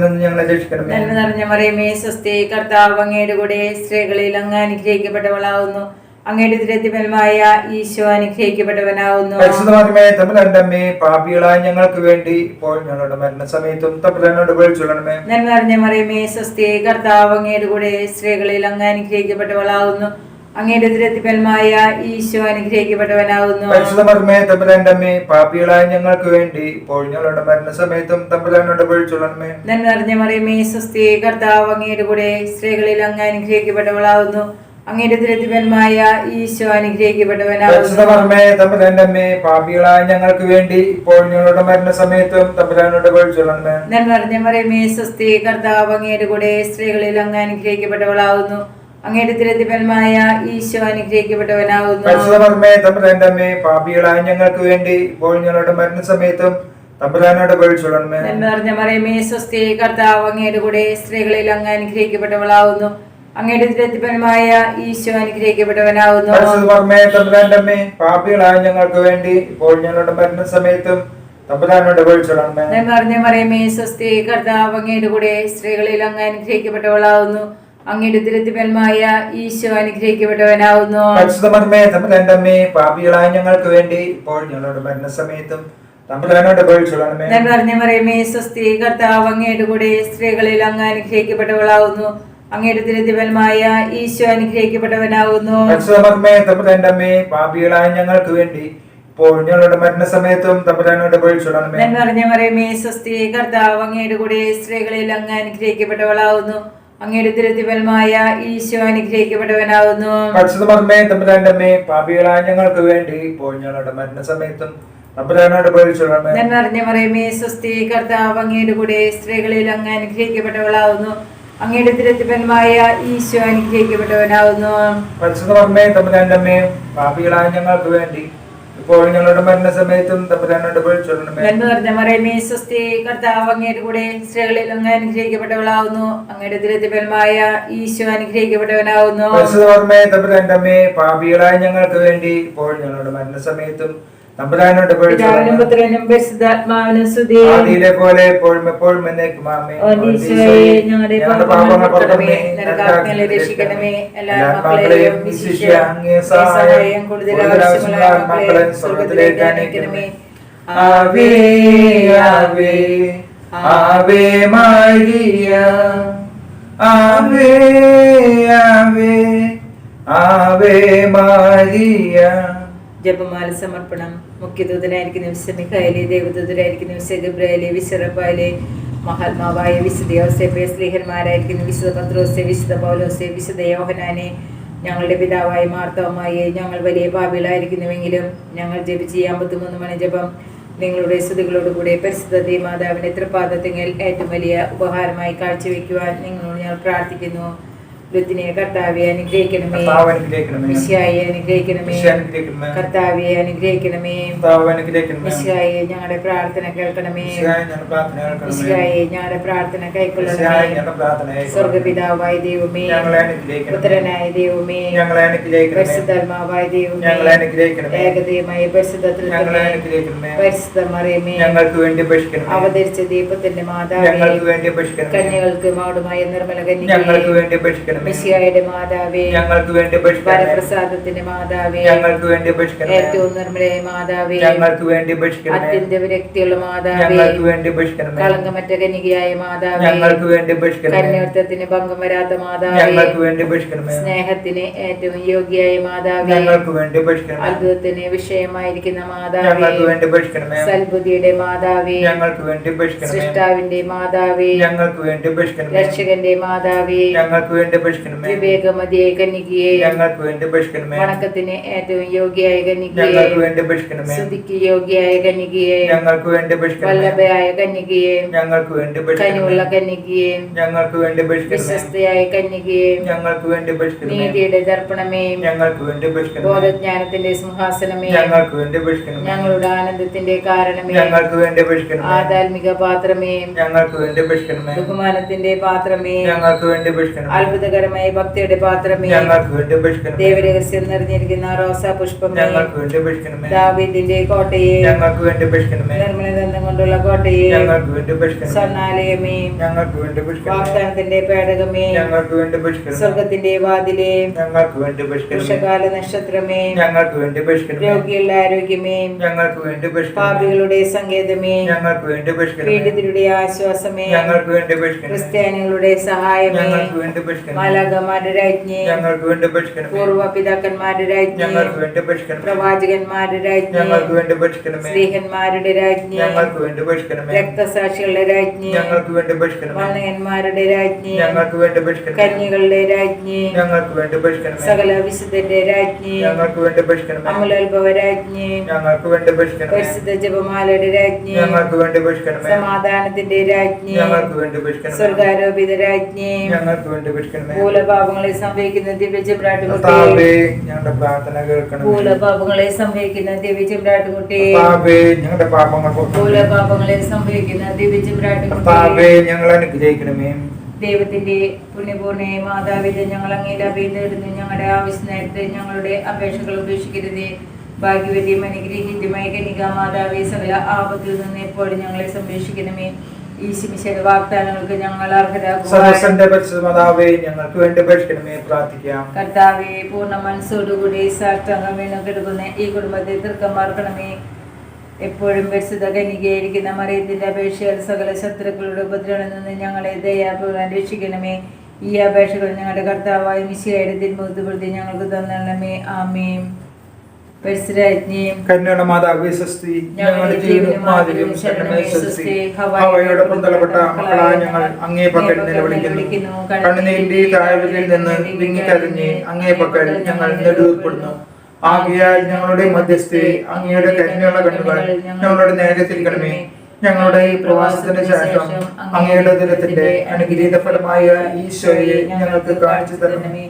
നിറഞ്ഞ മറിയമേ സ്വസ്തി കർത്താവ് അങ്ങയുടെ കൂടെ സ്ത്രീകളിൽ അങ്ങ് അനുഗ്രഹിക്കപ്പെട്ടവളാവുന്നു. അങ്ങയുടെ തിരത്തിമലമായ ഈശോ അനുഗ്രഹിക്കപ്പെട്ടവനാവുന്നു പരിശുദ്ധമാത്മേ തമ്മിലെ അമ്മേ പാപികളായ ഞങ്ങൾക്ക് വേണ്ടി ഇപ്പോൾ ഞങ്ങളുടെ മരണസമയത്തും സമയത്തും വിളിച്ചുകൊള്ളണമേ നന്മ നിറഞ്ഞ മറിയമേ സ്വസ്തി കർത്താവ് അങ്ങയുടെ കൂടെ സ്ത്രീകളിൽ അങ്ങ് അനുഗ്രഹിക്കപ്പെട്ടവളാവുന്നു അങ്ങയുടെ തിരത്തിമലമായ ഈശോ അനുഗ്രഹിക്കപ്പെട്ടവനാവുന്നു പരിശുദ്ധമർമ്മേ തമ്മിലെ അമ്മേ പാപികളായ ഞങ്ങൾക്ക് വേണ്ടി ഇപ്പോൾ ഞങ്ങളുടെ മരണസമയത്തും സമയത്തും വിളിച്ചുകൊള്ളണമേ നന്മ നിറഞ്ഞ മറിയമേ സ്വസ്തി കർത്താവ് അങ്ങയുടെ കൂടെ സ്ത്രീകളിൽ അങ്ങ് അനുഗ്രഹിക്കപ്പെട്ടവളാവുന്നു അങ്ങയുടെ തിരത്തിമലമായ ഈശോ തമ്പുരാന്റെ പാപികളായ ഞങ്ങൾക്ക് വേണ്ടി ഇപ്പോൾ ഞങ്ങളുടെ മരണസമയത്തും തമ്പുരാനോട് വിളിച്ചുകൊള്ളണമേ നന്മ നിറഞ്ഞ മറിയമേ സ്വസ്തി കർത്താവ് അങ്ങയുടെ കൂടെ സ്ത്രീകളിൽ അങ്ങ് അനുഗ്രഹിക്കപ്പെട്ടവളാവുന്നു അങ്ങയുടെ തിരത്തിഫലമായ ഈശോ അനുഗ്രഹിക്കപ്പെട്ടവനാവുന്നു പാപികളായ ഞങ്ങൾക്ക് വേണ്ടി ഇപ്പോൾ ഞങ്ങളുടെ മരണസമയത്തും തമ്പുരാനോട് വിളിച്ചുകൊള്ളണമേ നന്മ നിറഞ്ഞ മറിയമേ സ്വസ്തി കർത്താവ് അങ്ങയുടെ കൂടെ സ്ത്രീകളിൽ അങ്ങ് അനുഗ്രഹിക്കപ്പെട്ടവളാവുന്നു അങ്ങയുടെ തിരത്തിഫലമായ ഈശോ അനുഗ്രഹിക്കപ്പെട്ടവനാകുന്നു പാപികളായ ഞങ്ങൾക്ക് വേണ്ടി ഇപ്പോൾ ഞങ്ങളുടെ മരണ സമയത്തും നിറഞ്ഞ മറിയമേ സ്വസ്തി കർത്താവ് അങ്ങയുടെ കൂടെ സ്ത്രീകളിൽ അങ്ങ് അനുഗ്രഹിക്കപ്പെട്ടവളാവുന്നു. അങ്ങയുടെ തിരുത്തിപ്പന്മായ ഈശോ അനുഗ്രഹിക്കപ്പെട്ടവനാവുന്നു. പാപികളായ ഞങ്ങൾക്ക് വേണ്ടി ഇപ്പോൾ ഞങ്ങളുടെ മരണസമയത്തും നന്മ നിറഞ്ഞ മറിയമേ സ്വസ്തി കർത്താവ് അങ്ങയുടെ കൂടെ സ്ത്രീകളിൽ അങ്ങ് അനുഗ്രഹിക്കപ്പെട്ടവളാവുന്നു. അങ്ങയുടെ തിരുത്തിഫലമായ ഈശോ അനുഗ്രഹിക്കപ്പെട്ടവനാകുന്നു. പരിശുദ്ധമർമ്മേ തമ്പുരാന്റെ അമ്മേ പാപികളായ ഞങ്ങൾക്ക് വേണ്ടി ഇപ്പോൾ ഞങ്ങളുടെ മരണസമയത്തും തമ്പുരാനോട് മറിയമേ സ്വസ്തി കർത്താവ് അങ്ങയുടെ കൂടെ സ്ത്രീകളിൽ അങ്ങ് അനുഗ്രഹിക്കപ്പെട്ടവളാവുന്നു. അങ്ങയുടെ തിരുത്തിഫലമായ ഈശോ അനുഗ്രഹിക്കപ്പെട്ടവനാവുന്നു. പരിശുദ്ധമർമ്മേ തമ്പുരാന്റെ അമ്മേ പാപികളായ ഞങ്ങൾക്ക് വേണ്ടി ഇപ്പോൾ ഞങ്ങളുടെ മരണസമയത്തും നന്മ നിറഞ്ഞ മറിയമേ സ്വസ്തി കർത്താവ് അങ്ങയുടെ കൂടെ സ്ത്രീകളിൽ അങ്ങ് അനുഗ്രഹിക്കപ്പെട്ടവളാവുന്നു. അങ്ങയുടെ തിരുത്തിഫലമായ ഈശോ അനുഗ്രഹിക്കപ്പെട്ടവനാവുന്നു. പരിശുദ്ധമർമ്മേ തമ്പുരാന്റെ പാപികളായ ഞങ്ങൾക്ക് വേണ്ടി. ഇപ്പോൾ ഞങ്ങളുടെ മരണസമയത്തും തമ്പുരാനോട് മറിയമേ സ്വസ്തി കർത്താവ് അങ്ങയുടെ കൂടെ സ്ത്രീകളിൽ അങ്ങ് അനുഗ്രഹിക്കപ്പെട്ടവളാവുന്നു. അങ്ങയുടെ തിരുത്തിഫലമായ ഈശോ തമ്പുരാന്റെ പാപികളായ ഞങ്ങൾക്ക് വേണ്ടി. ഇപ്പോൾ ഞങ്ങളുടെ മരണസമയത്തും തമ്പുരാനോട് ആദിയിലെ പോലെ എപ്പോഴും എപ്പോഴും എന്നേക്കും ഞങ്ങളുടെ പാപങ്ങൾ രക്ഷിക്കണമേ. എല്ലാ എല്ലാ മക്കളെയും മക്കളെയും വിശിഷ്യ വിശിഷ്യ അങ്ങേ സഹായം കൂടുതൽ കൂടുതൽ ആവശ്യമുള്ള ആവശ്യമുള്ള മക്കളെ മക്കളെ സ്വർഗത്തിലേക്ക് അനയിക്കണമേ ആവേ ആവേ ആവേ മരിയ ആവേ ആവേ ആവേ മരിയ ജപമാല സമർപ്പണം മുഖ്യദൂതനായിരിക്കുന്ന വിശുദ്ധ മിഖായലെ ദേവദൂതരായിരിക്കുന്ന വിശുദ്ധ ഗബ്രായലെ വിശ്വറപ്പായലെ മഹാത്മാവായ വിശുദ്ധ യോസേപ്പെ സ്ലീഹന്മാരായിരിക്കുന്ന വിശുദ്ധ പത്രോസെ വിശുദ്ധ പൗലോസെ വിശുദ്ധ യോഹനാനെ ഞങ്ങളുടെ പിതാവായ മാർത്തവമായി ഞങ്ങൾ വലിയ പാപികളായിരിക്കുന്നുവെങ്കിലും ഞങ്ങൾ ജപിച്ച് ഈ അമ്പത്തിമൂന്ന് മണി ജപം നിങ്ങളുടെ സ്തുതികളോടുകൂടെ പരിശുദ്ധ മാതാവിന്റെ തൃപാദത്തിങ്കിൽ ഏറ്റവും വലിയ ഉപഹാരമായി കാഴ്ചവെക്കുവാൻ നിങ്ങളോട് ഞങ്ങൾ പ്രാർത്ഥിക്കുന്നു. ലുത്തിനെ കർത്താവെ അനുഗ്രഹിക്കണമേ. കർത്താവ് അനുഗ്രഹിക്കണമേ. കർത്താവെ അനുഗ്രഹിക്കണമേ. അനുഗ്രഹിക്കണമേ. ഞങ്ങളുടെ പ്രാർത്ഥന കേൾക്കണമേ. മിശിഹായെ ഞങ്ങളുടെ പ്രാർത്ഥന കൈക്കൊള്ളണമേ. സ്വർഗപിതാവായ ദൈവമേ. പുത്രനായ ദൈവമേ. പരിശുദ്ധാത്മാവായ ദൈവമേ. ഏകദൈവമായ പരിശുദ്ധ ഞങ്ങളെ അനുഗ്രഹിക്കണമേ. പരിശുദ്ധ മറിയമേ ഞങ്ങൾക്ക് വേണ്ടി അവതരിച്ച ദീപത്തിന്റെ മാതാവേ. ഞങ്ങൾക്ക് വേണ്ടി അപേക്ഷിക്കണമേ കന്യകൾക്ക് മാടുമായ നിർമ്മല കന്യകൾക്ക് കന്യകേ വേണ്ടി മിശിഹായുടെ മാതാവേ ഞങ്ങൾക്ക് വേണ്ടി വരപ്രസാദത്തിന്റെ മാതാവേ ഞങ്ങൾക്ക് വേണ്ടി ഏറ്റവും നിർമ്മലയായ മാതാവേ ഞങ്ങൾക്ക് വേണ്ടി അത്യന്ത വിരക്തിയുള്ള മാതാവേ ഞങ്ങൾക്ക് വേണ്ടി കളങ്കമറ്റ കനികയായ മാതാവേ ഞങ്ങൾക്ക് വേണ്ടി കന്യാർത്ഥത്തിന് ഭംഗം വരാത്ത മാതാവേ ഞങ്ങൾക്ക് വേണ്ടി സ്നേഹത്തിന് ഏറ്റവും യോഗ്യയായ മാതാവേ ഞങ്ങൾക്ക് വേണ്ടി അത്ഭുതത്തിന് വിഷയമായിരിക്കുന്ന മാതാവേ വേണ്ടി സൽബുദ്ധിയുടെ മാതാവേ ഞങ്ങൾക്ക് വേണ്ടി സൃഷ്ടാവിന്റെ മാതാവേ ഞങ്ങൾക്ക് വേണ്ടി രക്ഷകന്റെ മാതാവേ ഞങ്ങൾക്ക് വേണ്ടി അപേക്ഷിക്കണമേ വിവേകമതിയെ കന്യകയെ ഞങ്ങൾക്ക് വേണ്ടി അപേക്ഷിക്കണമേ വണക്കത്തിന് ഏറ്റവും യോഗ്യയായ കന്യകയെ ഞങ്ങൾക്ക് വേണ്ടി അപേക്ഷിക്കണമേ സ്തുതിക്ക് യോഗ്യയായ കന്യകയെ ഞങ്ങൾക്ക് വേണ്ടി അപേക്ഷിക്കണമേ വല്ലഭയായ കന്യകയെ ഞങ്ങൾക്ക് വേണ്ടി കനിവുള്ള അപേക്ഷിക്കണമേ കന്യകയെ ഞങ്ങൾക്ക് വേണ്ടി അപേക്ഷിക്കണമേ വിശ്വസ്തയായ കന്യകയെ ഞങ്ങൾക്ക് വേണ്ടി അപേക്ഷിക്കണമേ നീതിയുടെ ദർപ്പണമേ ഞങ്ങൾക്ക് വേണ്ടി അപേക്ഷിക്കണമേ ബോധജ്ഞാനത്തിന്റെ സിംഹാസനമേ ഞങ്ങൾക്ക് വേണ്ടി അപേക്ഷിക്കണമേ ഞങ്ങളുടെ ആനന്ദത്തിന്റെ കാരണമേ ഞങ്ങൾക്ക് വേണ്ടി അപേക്ഷിക്കണമേ ആധ്യാത്മിക പാത്രമേ ഞങ്ങൾക്ക് വേണ്ടി അപേക്ഷിക്കണമേ ബഹുമാനത്തിന്റെ പാത്രമേ ഞങ്ങൾക്ക് വേണ്ടി അപേക്ഷിക്കണമേ അത്ഭുതകരമായ ഭക്തിയുടെ പാത്രമേ ദേവരഹസ്യം നിറഞ്ഞിരിക്കുന്ന റോസാ പുഷ്പമേ ദാവീദിന്റെ കോട്ടയെ ഞങ്ങൾക്ക് വേണ്ടി അപേക്ഷിക്കണമേ നിർമ്മല കൊണ്ടുള്ള കോട്ടയെ സ്വർണാലയമേ വാഗ്ദാനത്തിന്റെ പേടകമേ സ്വർഗത്തിന്റെ വാതിലെ വൃഷകാല നക്ഷത്രമേ ഞങ്ങൾക്ക് വേണ്ടി അപേക്ഷിക്കണമേ രോഗികളുടെ ആരോഗ്യമേ ഞങ്ങൾക്ക് വേണ്ടി അപേക്ഷിക്കണമേ പാപികളുടെ സങ്കേതമേ ഞങ്ങൾക്ക് വേണ്ടി അപേക്ഷിക്കണമേ പീഡിതരുടെ ആശ്വാസമേ ഞങ്ങൾക്ക് വേണ്ടി അപേക്ഷിക്കണമേ ക്രിസ്ത്യാനികളുടെ സഹായമേ ഞങ്ങൾക്ക് വേണ്ടി അപേക്ഷിക്കണമേ മാലാകമാരുടെ രാജ്ഞി ഞങ്ങൾക്ക് വേണ്ടി പഠിക്കണം പൂർവ പിതാക്കന്മാരുടെ രാജ്ഞി ഞങ്ങൾക്ക് വേണ്ടി പഠിക്കണം പ്രവാചകന്മാരുടെ രാജ്ഞി ഞങ്ങൾക്ക് വേണ്ടി പഠിക്കണം സ്ത്രീഹന്മാരുടെ രാജ്ഞി ഞങ്ങൾക്ക് വേണ്ടി പഠിക്കണം രക്തസാക്ഷികളുടെ രാജ്ഞി ഞങ്ങൾക്ക് വേണ്ടി പഠിക്കണം വണയന്മാരുടെ രാജ്ഞി ഞങ്ങൾക്ക് വേണ്ടി പഠിക്കണം കന്യകളുടെ രാജ്ഞി ഞങ്ങൾക്ക് വേണ്ടി പഠിക്കണം സകല വിശുദ്ധന്റെ രാജ്ഞി ഞങ്ങൾക്ക് വേണ്ടി പഠിക്കണം അമലോത്ഭവ രാജ്ഞി ഞങ്ങൾക്ക് വേണ്ടി പഠിക്കണം പരിശുദ്ധ ജപമാലയുടെ രാജ്ഞി ഞങ്ങൾക്ക് വേണ്ടി പഠിക്കണം സമാധാനത്തിന്റെ രാജ്ഞി ഞങ്ങൾക്ക് വേണ്ടി പഠിക്കണം സ്വർഗാരോപിത രാജ്ഞി ഞങ്ങൾക്ക് വേണ്ടി അപേക്ഷിക്കണമേ മൂലപാപങ്ങളെ സംഭവിക്കുന്ന ദിവ്യചിമ്രാട്ടുകുട്ടി ഞങ്ങളുടെ പ്രാർത്ഥന കേൾക്കണമേ. മൂലപാപങ്ങളെ സംഭവിക്കുന്ന ദിവ്യചിമ്രാട്ടുകുട്ടി ഞങ്ങളുടെ പാപങ്ങൾ. മൂലപാപങ്ങളെ സംഭവിക്കുന്ന ദിവ്യചിമ്രാട്ടുകുട്ടി ഞങ്ങൾ അനുഗ്രഹിക്കണമേ. ദൈവത്തിന്റെ പുണ്യപൂർണയെ മാതാവിന്റെ ഞങ്ങൾ അങ്ങയുടെ അഭയം തേടുന്നു ഞങ്ങളുടെ ആവശ്യ നേരത്തെ ഞങ്ങളുടെ അപേക്ഷകൾ ഉപേക്ഷിക്കരുതേ. ഭാഗ്യവതിയും അനുഗ്രഹീതമായ കനിക മാതാവേ സകല ആപത്തിൽ നിന്ന് എപ്പോഴും ഞങ്ങളെ സംരക്ഷിക്കണമേ. ഈ ശിമിശയുടെ വാഗ്ദാനങ്ങൾക്ക് ഞങ്ങൾ സദസ്സന്റെ പരിശുദ്ധമാതാവേ ഞങ്ങൾക്ക് വേണ്ടി അപേക്ഷിക്കണമേ പ്രാർത്ഥിക്കാം. കർത്താവെ പൂർണ മനസ്സോടുകൂടി സാഷ്ടാംഗം വീണു കിടക്കുന്ന ഈ കുടുംബത്തെ തീർക്കമാർക്കണമേ. എപ്പോഴും പരിശുദ്ധ കനികയായിരിക്കുന്ന മറിയത്തിന്റെ അപേക്ഷകൾ സകല ശത്രുക്കളുടെ ഉപദ്രവങ്ങളിൽ നിന്ന് ഞങ്ങളെ ദയാപൂർവം രക്ഷിക്കണമേ. ഈ അപേക്ഷകൾ ഞങ്ങളുടെ കർത്താവായ മിശിയായുടെ ബോധപ്പെടുത്തി ഞങ്ങൾക്ക് തന്നണമേ ആമേം കന്യയുടെ മാതാവേ സ്വസ്തി ഞങ്ങളുടെ ജീവനും മാതിരിയും ശരണമേ സ്വസ്തി ഹവയോടൊപ്പം തലപ്പെട്ട മക്കളായ ഞങ്ങൾ അങ്ങേ പക്കൽ നിലവിളിക്കുന്നു. കണ്ണുനീരിന്റെ താഴ്വരയിൽ നിന്ന് വിങ്ങിക്കരഞ്ഞ് അങ്ങേ പക്കൽ ഞങ്ങൾ നെടുവപ്പെടുന്നു ആകയാൽ ഞങ്ങളുടെ മധ്യസ്ഥെ അങ്ങയുടെ കരുണയുള്ള കണ്ണുകൾ ഞങ്ങളുടെ നേരെ കടമേ ഞങ്ങളുടെ ഈ പ്രവാസത്തിന് ശേഷം അങ്ങയുടെ ദിനത്തിന്റെ അനുഗ്രഹീത ഫലമായ ഈശോയെ ഞങ്ങൾക്ക് കാണിച്ചു തരണമേ.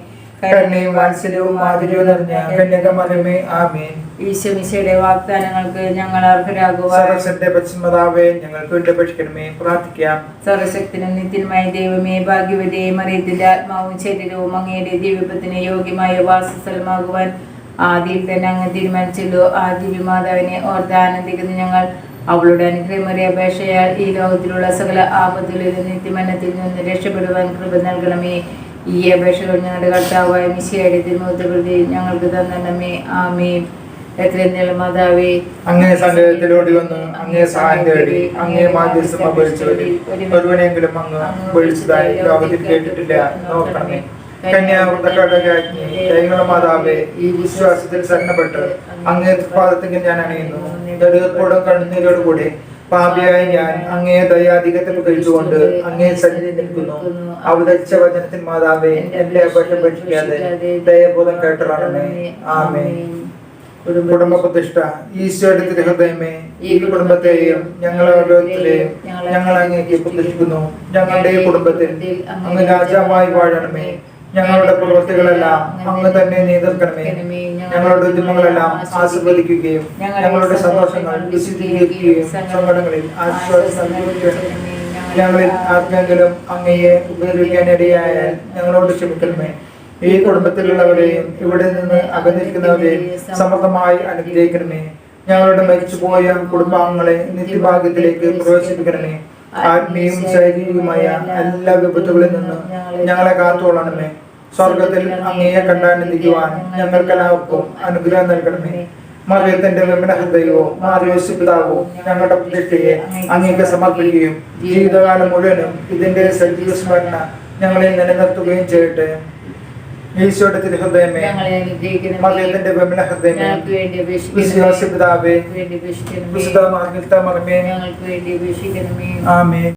കരുണയും വാത്സല്യവും മാധുര്യവും നിറഞ്ഞ കന്യകമരമേ ആമേൻ. ഈശോമിശയുടെ വാഗ്ദാനങ്ങൾക്ക് ഞങ്ങൾ അർഹരാകുവാൻ സർവസന്റെ പശ്ചിമതാവേ ഞങ്ങൾക്ക് വേണ്ടി അപേക്ഷിക്കണമേ പ്രാർത്ഥിക്കാം. സർവശക്തനും നിത്യനുമായ ദൈവമേ ഭാഗ്യവതിയെ മറിയത്തിന്റെ ആത്മാവും ശരീരവും അങ്ങയുടെ ദൈവത്തിന് യോഗ്യമായ വാസസ്ഥലമാകുവാൻ ആദ്യം തന്നെ അങ്ങ് തീരുമാനിച്ചല്ലോ. ആദ്യ വിമാതാവിനെ ഓർത്ത് ആനന്ദിക്കുന്ന ഞങ്ങൾ അവളുടെ അനുഗ്രഹമേറിയ അപേക്ഷയാൽ ഈ ലോകത്തിലുള്ള സകല ആപത്തുകളിൽ നിത്യമനത്തിൽ നിന്ന് രക്ഷപ്പെടുവാൻ കൃപ നൽകണമേ. ഈ അപേക്ഷകൾ ഞങ്ങളുടെ കർത്താവായ മിശിയായി തിരുമുഖത്തെ പ്രതി ഞങ്ങൾക്ക് തന്നെ ആമേ എത്രയും മാതാവേ അങ്ങേ സങ്കേതത്തിലോടി വന്ന്. അങ്ങേ സഹായം തേടി അങ്ങേ മാധ്യസ്ഥം അപേക്ഷിച്ചവരിൽ ഒരുവനെങ്കിലും അങ്ങ് വിളിച്ചതായി ലോകത്തിൽ കേട്ടിട്ടില്ല. നോക്കണമേ. മാതാവേ ഈ വിശ്വാസത്തിൽ സന്നപ്പെട്ട് അങ്ങേ പാദത്തിൽ ഞാൻ അണിയുന്നു. ദരിദ്രത്തോടും കണ്ണുനീരോടുകൂടി പാപിയായ ഞാൻ അങ്ങേ ദയാധികത്തിൽ കഴിച്ചുകൊണ്ട് അങ്ങേ സന്നിധി നിൽക്കുന്നു. അവതരിച്ച വചനത്തിൽ മാതാവേ എന്റെ അപേക്ഷ പഠിക്കാതെ ദയബോധം കേട്ടറാണമേ ആമേ കുടുംബ പ്രതിഷ്ഠ ഈശോയുടെ തിരുഹൃദയമേ ഈ കുടുംബത്തെയും ഞങ്ങളുടെ ഓരോരുത്തരെയും ഞങ്ങൾ അങ്ങേക്ക് പ്രതിഷ്ഠിക്കുന്നു ഞങ്ങളുടെ കുടുംബത്തിൽ അങ്ങ് രാജാവായി വാഴണമേ. ഞങ്ങളുടെ പ്രവൃത്തികളെല്ലാം അങ്ങ് തന്നെ നിയന്ത്രിക്കണമേ ഞങ്ങളുടെ ഉദ്യമങ്ങളെല്ലാം ആസ്വദിക്കുകയും ഞങ്ങളുടെ സന്തോഷങ്ങൾ വിശദീകരിക്കുകയും സങ്കടങ്ങളിൽ ആശ്വാസം നൽകുകയും ഞങ്ങളിൽ ആർക്കെങ്കിലും അങ്ങയെ ഉപദ്രവിക്കാനിടയായാൽ ഞങ്ങളോട് ക്ഷമിക്കണമേ. ഈ കുടുംബത്തിലുള്ളവരെയും ഇവിടെ നിന്ന് അകന്നിരിക്കുന്നവരെയും സമൃദ്ധമായി അനുഗ്രഹിക്കണമേ. ഞങ്ങളുടെ മരിച്ചുപോയ കുടുംബാംഗങ്ങളെ നിത്യഭാഗ്യത്തിലേക്ക് പ്രവേശിപ്പിക്കണമേ. ആത്മീയവും ശാരീരികമായ എല്ലാ വിപത്തുകളിൽ നിന്നും ഞങ്ങളെ കാത്തുകൊള്ളണമേ. സ്വർഗത്തിൽ അങ്ങയെ കണ്ടാനന്ദിക്കുവാൻ ഞങ്ങൾക്കെല്ലാവർക്കും അനുഗ്രഹം നൽകണമേ. മറിയത്തിന്റെ വിമന ഹൃദയവും മാറിയോസി പിതാവും ഞങ്ങളുടെ പ്രതിഷ്ഠയെ അങ്ങേക്ക് സമർപ്പിക്കുകയും ജീവിതകാലം മുഴുവനും ഇതിന്റെ സജീവ സ്മരണ ഞങ്ങളെ നിലനിർത്തുകയും ചെയ്യട്ടെ. ഈശോയുടെ തിരുഹൃദയമേ മറിയത്തിന്റെ വിമന ഹൃദയമേ വിശ്വാസ പിതാവേ വിശുദ്ധ മാർഗിത്ത മറമേ ആമേ